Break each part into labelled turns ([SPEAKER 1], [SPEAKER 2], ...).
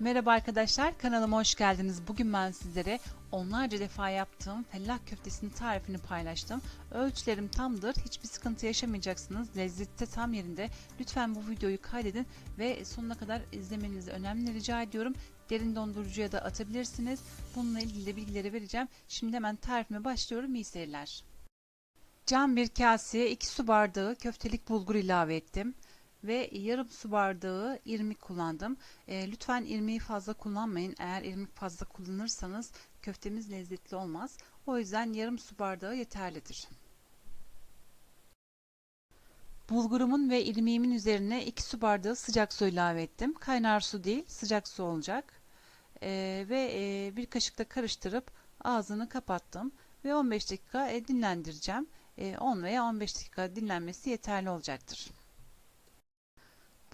[SPEAKER 1] Merhaba arkadaşlar, kanalıma hoş geldiniz. Bugün ben sizlere onlarca defa yaptığım fellah köftesinin tarifini paylaştım. Ölçülerim tamdır, hiçbir sıkıntı yaşamayacaksınız. Lezzette tam yerinde. Lütfen bu videoyu kaydedin ve sonuna kadar izlemenizi önemli rica ediyorum. Derin dondurucuya da atabilirsiniz. Bununla ilgili de bilgileri vereceğim. Şimdi hemen tarifime başlıyorum. İyi seyirler. Cam bir kaseye 2 su bardağı köftelik bulgur ilave ettim ve yarım su bardağı irmik kullandım. E, lütfen irmiği fazla kullanmayın. Eğer irmik fazla kullanırsanız köftemiz lezzetli olmaz. O yüzden yarım su bardağı yeterlidir. Bulgurumun ve irmiğimin üzerine 2 su bardağı sıcak su ilave ettim. Kaynar su değil, sıcak su olacak. E, ve e, bir kaşıkla karıştırıp ağzını kapattım ve 15 dakika e, dinlendireceğim. E, 10 veya 15 dakika dinlenmesi yeterli olacaktır.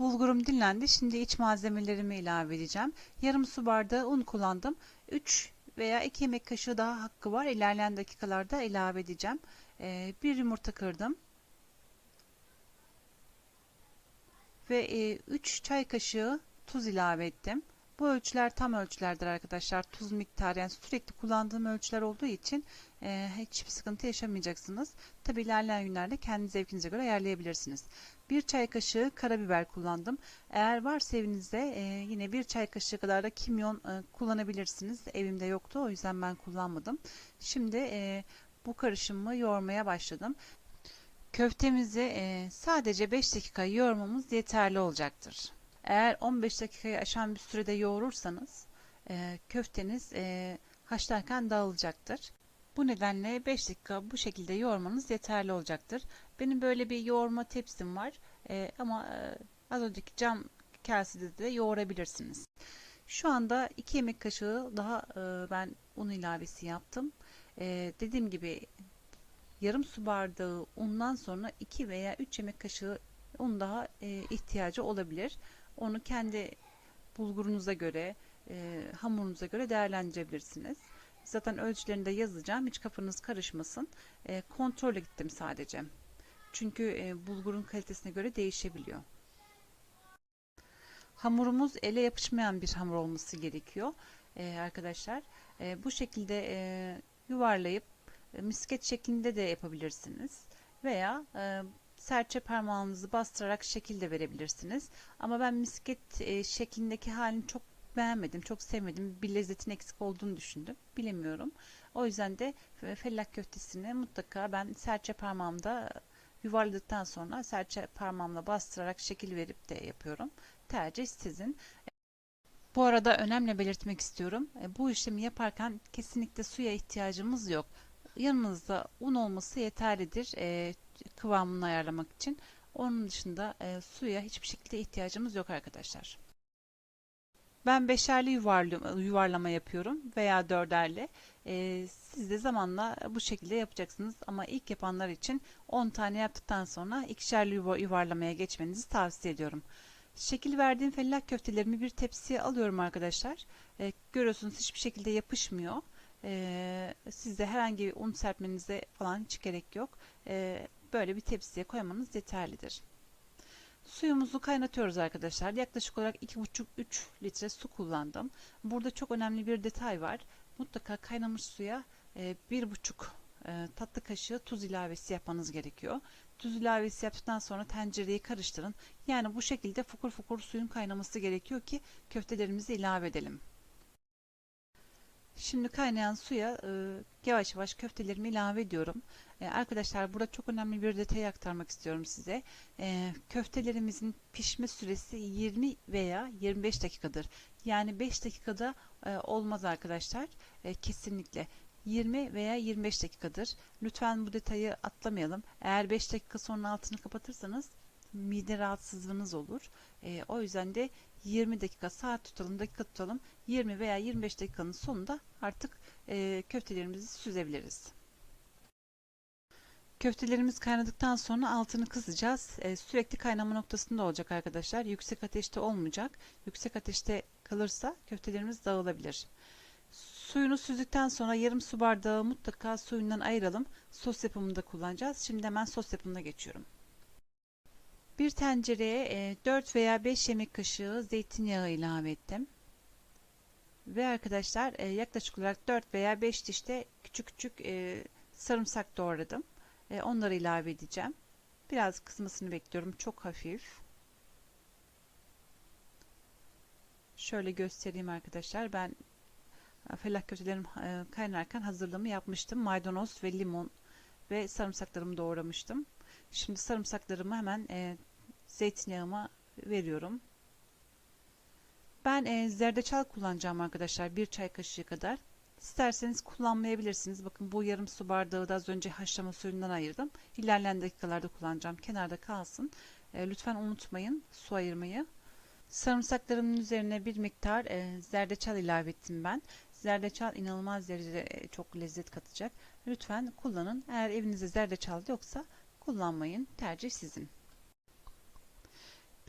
[SPEAKER 1] Bulgurum dinlendi. Şimdi iç malzemelerimi ilave edeceğim. Yarım su bardağı un kullandım. 3 veya 2 yemek kaşığı daha hakkı var. İlerleyen dakikalarda ilave edeceğim. Ee, bir yumurta kırdım. Ve 3 e, çay kaşığı tuz ilave ettim. Bu ölçüler tam ölçülerdir arkadaşlar. Tuz miktarı yani sürekli kullandığım ölçüler olduğu için e, hiçbir sıkıntı yaşamayacaksınız. Tabi ilerleyen günlerde kendi zevkinize göre ayarlayabilirsiniz. Bir çay kaşığı karabiber kullandım. Eğer varsa evinizde e, yine bir çay kaşığı kadar da kimyon e, kullanabilirsiniz. Evimde yoktu o yüzden ben kullanmadım. Şimdi e, bu karışımı yoğurmaya başladım. Köftemizi e, sadece 5 dakika yoğurmamız yeterli olacaktır. Eğer 15 dakikayı aşan bir sürede yoğurursanız e, köfteniz e, haşlarken dağılacaktır. Bu nedenle 5 dakika bu şekilde yoğurmanız yeterli olacaktır. Benim böyle bir yoğurma tepsim var e, ama e, az önceki cam kasede de yoğurabilirsiniz. Şu anda 2 yemek kaşığı daha e, ben un ilavesi yaptım. E, dediğim gibi yarım su bardağı undan sonra 2 veya 3 yemek kaşığı un daha e, ihtiyacı olabilir. Onu kendi bulgurunuza göre, e, hamurunuza göre değerlendirebilirsiniz. Zaten ölçülerini de yazacağım. Hiç kafanız karışmasın. E, kontrole gittim sadece. Çünkü e, bulgurun kalitesine göre değişebiliyor. Hamurumuz ele yapışmayan bir hamur olması gerekiyor e, arkadaşlar. E, bu şekilde e, yuvarlayıp e, misket şeklinde de yapabilirsiniz. Veya e, serçe parmağınızı bastırarak şekil de verebilirsiniz. Ama ben misket e, şeklindeki halini çok beğenmedim, çok sevmedim. Bir lezzetin eksik olduğunu düşündüm. Bilemiyorum. O yüzden de fellah köftesini mutlaka ben serçe parmağımda yuvarladıktan sonra serçe parmağımla bastırarak şekil verip de yapıyorum. Tercih sizin. Bu arada önemli belirtmek istiyorum. E, bu işlemi yaparken kesinlikle suya ihtiyacımız yok. Yanınızda un olması yeterlidir e, kıvamını ayarlamak için. Onun dışında e, suya hiçbir şekilde ihtiyacımız yok arkadaşlar. Ben beşerli yuvarlama yapıyorum veya dörderli. Ee, siz de zamanla bu şekilde yapacaksınız ama ilk yapanlar için 10 tane yaptıktan sonra ikişerli yuvarlamaya geçmenizi tavsiye ediyorum. Şekil verdiğim fellah köftelerimi bir tepsiye alıyorum arkadaşlar. Ee, görüyorsunuz hiçbir şekilde yapışmıyor. Ee, sizde herhangi bir un serpmenize falan hiç gerek yok. Ee, böyle bir tepsiye koymanız yeterlidir. Suyumuzu kaynatıyoruz arkadaşlar. Yaklaşık olarak 2,5-3 litre su kullandım. Burada çok önemli bir detay var. Mutlaka kaynamış suya 1,5 e, e, tatlı kaşığı tuz ilavesi yapmanız gerekiyor. Tuz ilavesi yaptıktan sonra tencereyi karıştırın. Yani bu şekilde fukur fukur suyun kaynaması gerekiyor ki köftelerimizi ilave edelim. Şimdi kaynayan suya e, yavaş yavaş köftelerimi ilave ediyorum. E, arkadaşlar burada çok önemli bir detay aktarmak istiyorum size. E, köftelerimizin pişme süresi 20 veya 25 dakikadır. Yani 5 dakikada e, olmaz arkadaşlar. E, kesinlikle. 20 veya 25 dakikadır. Lütfen bu detayı atlamayalım. Eğer 5 dakika sonra altını kapatırsanız mide rahatsızlığınız olur. E, o yüzden de 20 dakika saat tutalım, dakika tutalım. 20 veya 25 dakikanın sonunda artık e, köftelerimizi süzebiliriz. Köftelerimiz kaynadıktan sonra altını kısacağız. E, sürekli kaynama noktasında olacak arkadaşlar. Yüksek ateşte olmayacak. Yüksek ateşte kalırsa köftelerimiz dağılabilir. Suyunu süzdükten sonra yarım su bardağı mutlaka suyundan ayıralım. Sos yapımında kullanacağız. Şimdi hemen sos yapımına geçiyorum. Bir tencereye 4 e, veya 5 yemek kaşığı zeytinyağı ilave ettim. Ve arkadaşlar e, yaklaşık olarak 4 veya 5 dişte küçük küçük e, sarımsak doğradım. Onları ilave edeceğim. Biraz kızmasını bekliyorum. Çok hafif. Şöyle göstereyim arkadaşlar. Ben felak köftelerim e, kaynarken hazırlığımı yapmıştım. Maydanoz ve limon ve sarımsaklarımı doğramıştım. Şimdi sarımsaklarımı hemen zeytinyağıma veriyorum. Ben e, zerdeçal kullanacağım arkadaşlar. Bir çay kaşığı kadar. İsterseniz kullanmayabilirsiniz. Bakın bu yarım su bardağı da az önce haşlama suyundan ayırdım. İlerleyen dakikalarda kullanacağım. Kenarda kalsın. E, lütfen unutmayın su ayırmayı. Sarımsaklarımın üzerine bir miktar e, zerdeçal ilave ettim ben. Zerdeçal inanılmaz derecede çok lezzet katacak. Lütfen kullanın. Eğer evinizde zerdeçal yoksa kullanmayın. Tercih sizin.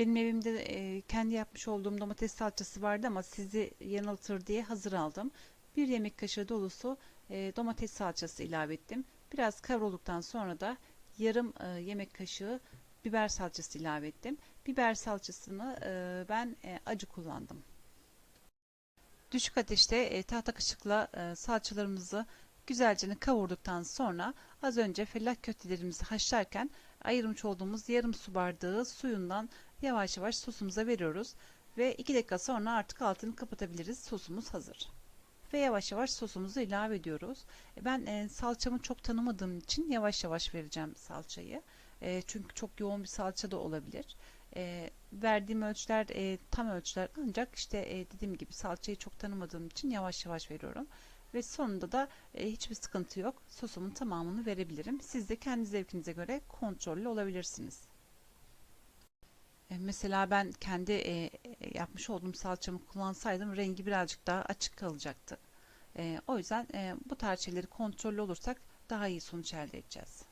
[SPEAKER 1] Benim evimde e, kendi yapmış olduğum domates salçası vardı ama sizi yanıltır diye hazır aldım. Bir yemek kaşığı dolusu e, domates salçası ilave ettim. Biraz kavrulduktan sonra da yarım e, yemek kaşığı biber salçası ilave ettim. Biber salçasını e, ben e, acı kullandım. Düşük ateşte e, tahta kaşıkla e, salçalarımızı güzelce kavurduktan sonra az önce fellah köftelerimizi haşlarken ayırmış olduğumuz yarım su bardağı suyundan yavaş yavaş sosumuza veriyoruz. Ve 2 dakika sonra artık altını kapatabiliriz. Sosumuz hazır. Ve yavaş yavaş sosumuzu ilave ediyoruz. E, ben e, salçamı çok tanımadığım için yavaş yavaş vereceğim salçayı. E, çünkü çok yoğun bir salça da olabilir. Verdiğim ölçüler tam ölçüler ancak işte dediğim gibi salçayı çok tanımadığım için yavaş yavaş veriyorum. Ve sonunda da hiçbir sıkıntı yok. Sosumun tamamını verebilirim. Siz de kendi zevkinize göre kontrollü olabilirsiniz. E, mesela ben kendi e, yapmış olduğum salçamı kullansaydım rengi birazcık daha açık kalacaktı. E, o yüzden e, bu tarz kontrollü olursak daha iyi sonuç elde edeceğiz.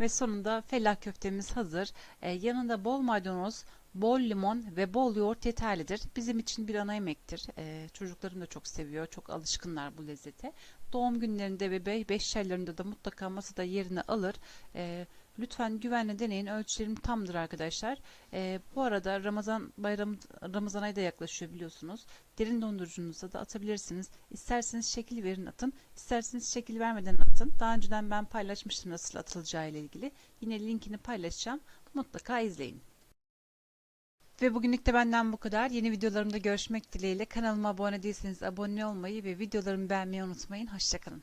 [SPEAKER 1] Ve sonunda fellah köftemiz hazır. Ee, yanında bol maydanoz, bol limon ve bol yoğurt yeterlidir. Bizim için bir ana yemektir. Ee, çocuklarım da çok seviyor. Çok alışkınlar bu lezzete. Doğum günlerinde ve be beş çaylarında da mutlaka masada yerini alır. Ee, lütfen güvenle deneyin. Ölçülerim tamdır arkadaşlar. Ee, bu arada Ramazan bayramı Ramazan ayı da yaklaşıyor biliyorsunuz. Derin dondurucunuza da atabilirsiniz. İsterseniz şekil verin atın. İsterseniz şekil vermeden atın. Daha önceden ben paylaşmıştım nasıl atılacağı ile ilgili. Yine linkini paylaşacağım. Mutlaka izleyin. Ve bugünlük de benden bu kadar. Yeni videolarımda görüşmek dileğiyle. Kanalıma abone değilseniz abone olmayı ve videolarımı beğenmeyi unutmayın. Hoşçakalın.